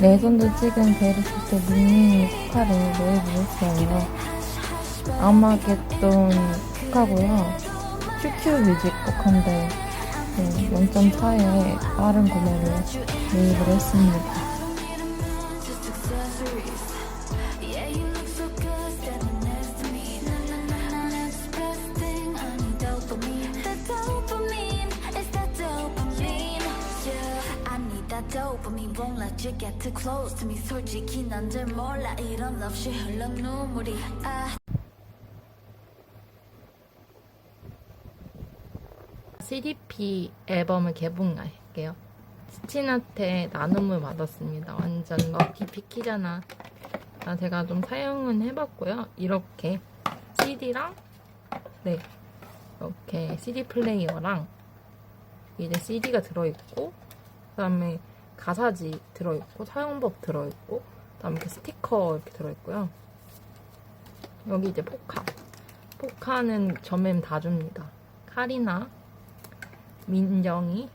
레전드 찍은 베르시트 미니 포카를 내보냈어요. 아마겟돈 포카고요. 큐큐 뮤직 포카인데 네, 0.4에 빠른 구매를 매입을 했습니다. Dopamine. Won't let you get too close to me. 솔직히 난잘 몰라 이런 없이 흘러 눈물이. 아. CDP 앨범을 개봉할게요. 스친한테 나눔을 받았습니다. 완전 럭키 피키잖아. 아, 제가 좀 사용은 해봤고요. 이렇게 CD랑 네 이렇게 CD 플레이어랑 이제 CD가 들어있고 그다음에 가사지 들어있고 사용법 들어있고 그다음에 이렇게 스티커 이렇게 들어있고요. 여기 이제 포카 포카는 점엠 다 줍니다. 카리나 민정이,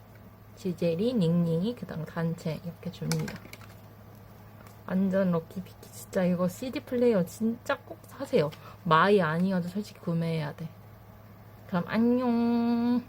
지젤이, 닝닝이, 그 다음 단체 이렇게 줍니다. 완전 럭키피키 진짜 이거 CD 플레이어 진짜 꼭 사세요. 마이 아니어도 솔직히 구매해야 돼. 그럼 안녕.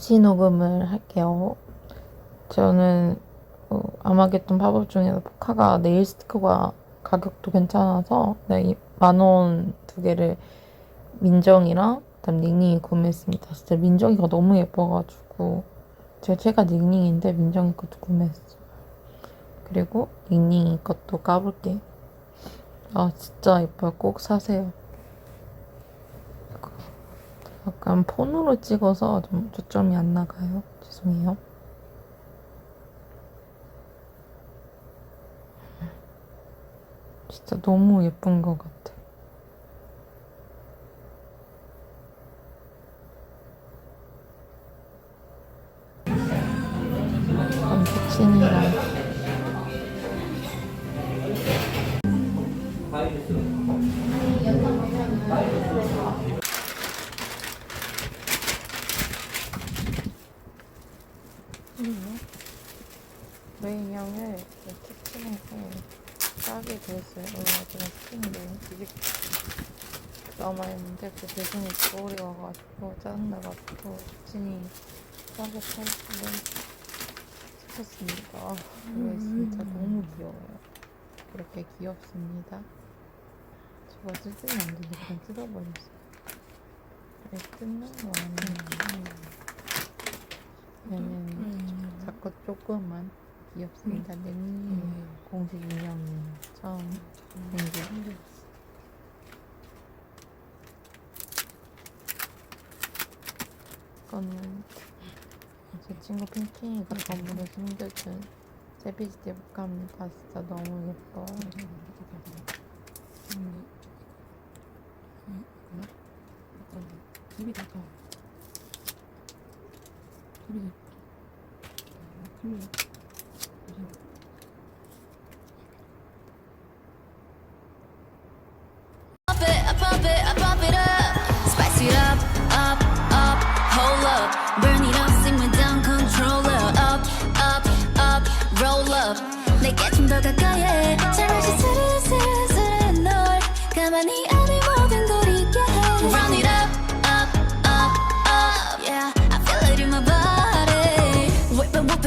후시 녹음을 할게요. 저는 어, 아마겟돈 팝업 중에서 포카가 네일 스티커가 가격도 괜찮아서 네, 만원 두 개를 민정이랑 그다음 닝닝이 구매했습니다. 진짜 민정이가 너무 예뻐가지고 제가 제가 닝닝인데 민정이 것도 구매했어요. 그리고 닝닝이 것도 까볼게요. 아 진짜 예뻐요. 꼭 사세요. 약간 폰으로 찍어서 좀 초점이 안 나가요. 죄송해요. 진짜 너무 예쁜 것 같아. 언박싱이랑 메인형을 키친에서 싸게 구했어요. 얼마 전에 스킨인데 이게 남아있는데 그 대신에 겨울이 와가지고 짜증나가지고 키친이 싸게 팔기를 시켰습니다. 이거 진짜 너무 귀여워요. 이렇게 귀엽습니다. 저거 뜯으면 안 되는데 그냥 뜯어버렸어요. 왜 뜯는 거 아니에요? 얘는 자꾸 조금만 귀엽습니다. 네, 공식 인형이 처음 생겨. 이거는 제 친구 핑킹이가 선물로 숨겨준 세비지티 복합니다. 진짜 너무 예뻐. 입이 다 커. 입이 클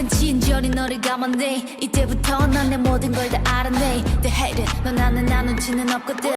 왜왜 친절히 너를 감았네. 이때부터 난 내 모든 걸 다 알아내. The hater, 너 나는 나눈치는 없거든.